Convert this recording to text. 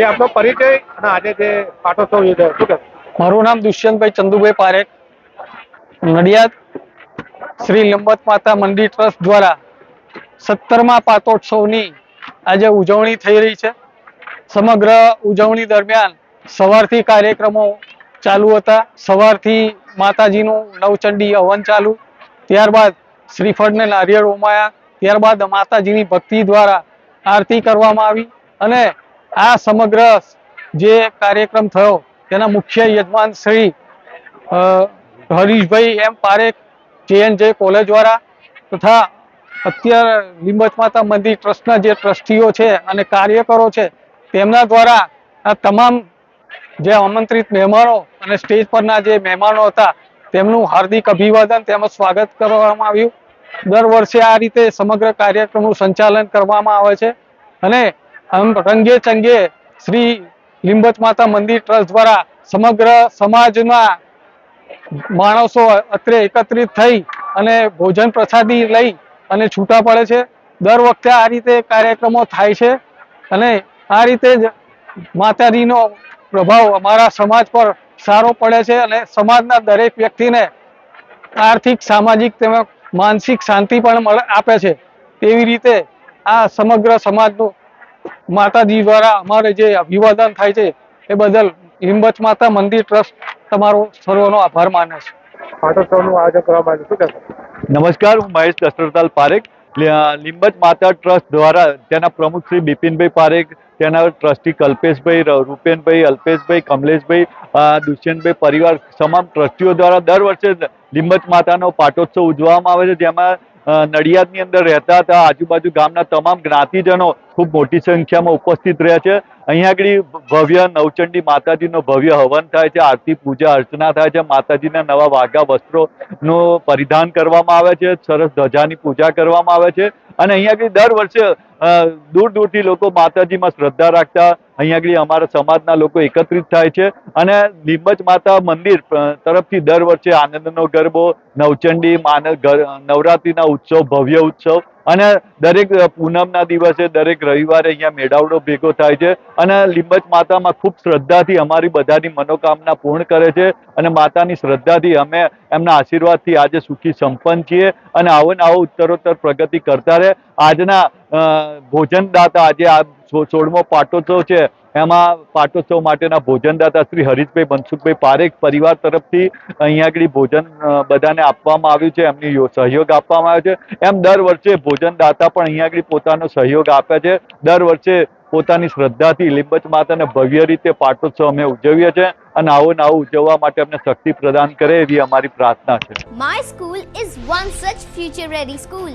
જે આપનો પરિચય અને આજે જે પાટોત્સવ યોજાયો. શું કહેશો? મારું નામ દુષ્યંતભાઈ ચંદુભાઈ પારેખ. નડિયાદ શ્રી લંબત માતા મંદિર ટ્રસ્ટ દ્વારા સત્તરમા પાટોત્સવની આજે ઉજવણી થઈ રહી છે. સમગ્ર ઉજવણી દરમિયાન સવારથી કાર્યક્રમો ચાલુ હતા. સવારથી માતાજીનું નવચંડી હવન ચાલુ. ત્યારબાદ શ્રીફળ ને નારિયેળ ઉમાયા. ત્યારબાદ માતાજીની ભક્તિ દ્વારા આરતી કરવામાં આવી અને આ સમગ્ર જે કાર્યક્રમ થયો, તેના મુખ્ય યજમાન શ્રી હરીશભાઈ એમ પારેખ, જે કોલેજ દ્વારા તથા અત્યારે લીંબચ માતા મંદિર ટ્રસ્ટના જે ટ્રસ્ટીઓ છે અને કાર્યકરો છે, તેમના દ્વારા આ તમામ જે આમંત્રિત મહેમાનો અને સ્ટેજ પરના જે મહેમાનો હતા, તેમનું હાર્દિક અભિવાદન તેમજ સ્વાગત કરવામાં આવ્યું. દર વર્ષે આ રીતે સમગ્ર કાર્યક્રમનું સંચાલન કરવામાં આવે છે. અને રંગે ચંગે શ્રી લીંબત માતા મંદિર ટ્રસ્ટ દ્વારા સમગ્ર સમાજના માણસો અત્રે એકત્રિત થઈ અને ભોજન પ્રસાદી લઈ અને છૂટા પડે છે. દર વખતે આ રીતે કાર્યક્રમો થાય છે અને આ રીતે જ માતાજીનો પ્રભાવ અમારા સમાજ પર સારો પડે છે અને સમાજના દરેક વ્યક્તિને આર્થિક, સામાજિક તેમજ માનસિક શાંતિ પણ આપે છે. તેવી રીતે આ સમગ્ર સમાજનું માતાજી દ્વારા અમારે જે અભિવાદન થાય છે એ બદલ હિંમત માતા મંદિર ટ્રસ્ટ તમારો સર્વનો આભાર માને છે. નમસ્કાર હું મહેશ દશરથલાલ પારેખ. લી- માતા ટ્રસ્ટ દ્વારા તેના પ્રમુખ શ્રી બિપિનભાઈ પારેખ તેના ટ્રસ્ટી કલ્પેશભાઈ રૂપેનભાઈ અલ્પેશભાઈ કમલેશભાઈ દુષ્યંતભાઈ પરિવાર તમામ ટ્રસ્ટીઓ દ્વારા દર વર્ષે લીંબચ માતાનો પાટોત્સવ ઉજવવામાં આવે છે. જેમાં નડિયાદની અંદર રહેતા હતા આજુબાજુ ગામના તમામ જ્ઞાતિજનો ખૂબ મોટી સંખ્યામાં ઉપસ્થિત રહ્યા છે. અહીંયા આગળ ભવ્ય નવચંડી માતાજીનો ભવ્ય હવન થાય છે, આરતી, પૂજા, અર્ચના થાય છે. માતાજીના નવા વાઘા વસ્ત્રોનું પરિધાન કરવામાં આવે છે, સરસ ધજાની પૂજા કરવામાં આવે છે. અને અહીંયા આગળ દર વર્ષે દૂર દૂરથી લોકો માતાજીમાં શ્રદ્ધા રાખતા અહીંયા આગળ અમારા સમાજના લોકો એકત્રિત થાય છે. અને લીંબજ માતા મંદિર તરફથી દર વર્ષે આનંદનો ગરબો, નવચંડી માન નવરાત્રિના ઉત્સવ, ભવ્ય ઉત્સવ અને દરેક પૂનમના દિવસે દરેક રવિવારે અહીંયા મેળાવડો ભેગો થાય છે અને લીંબજ માતામાં ખૂબ શ્રદ્ધાથી અમારી બધાની મનોકામના પૂર્ણ કરે છે અને માતાની શ્રદ્ધાથી અમે એમના આશીર્વાદથી આજે સુખી સંપન્ન છીએ અને આવો ને આવો ઉત્તરોત્તર પ્રગતિ કરતા રહે. આજના ભોજનદાતા આજે આ સોળમો પાટોત્સવ છે, એમાં પાટોત્સવ માટેના ભોજનદાતા શ્રી હરીશભાઈ મનસુખભાઈ પારેખ પરિવાર તરફથી અહીંયા આગળ ભોજન બધાને આપવામાં આવ્યું છે, એમની સહયોગ આપવામાં આવ્યો છે. એમ દર વર્ષે ભોજનદાતા પણ અહીંયા આગળ પોતાનો સહયોગ આપે છે. દર વર્ષે પોતાની શ્રદ્ધાથી લીંબચ માતાને ભવ્ય રીતે પાટોત્સવ અમે ઉજવીએ છીએ અને આવો ને આવો ઉજવવા માટે અમને શક્તિ પ્રદાન કરે એવી અમારી પ્રાર્થના છે. My school is one such future ready school.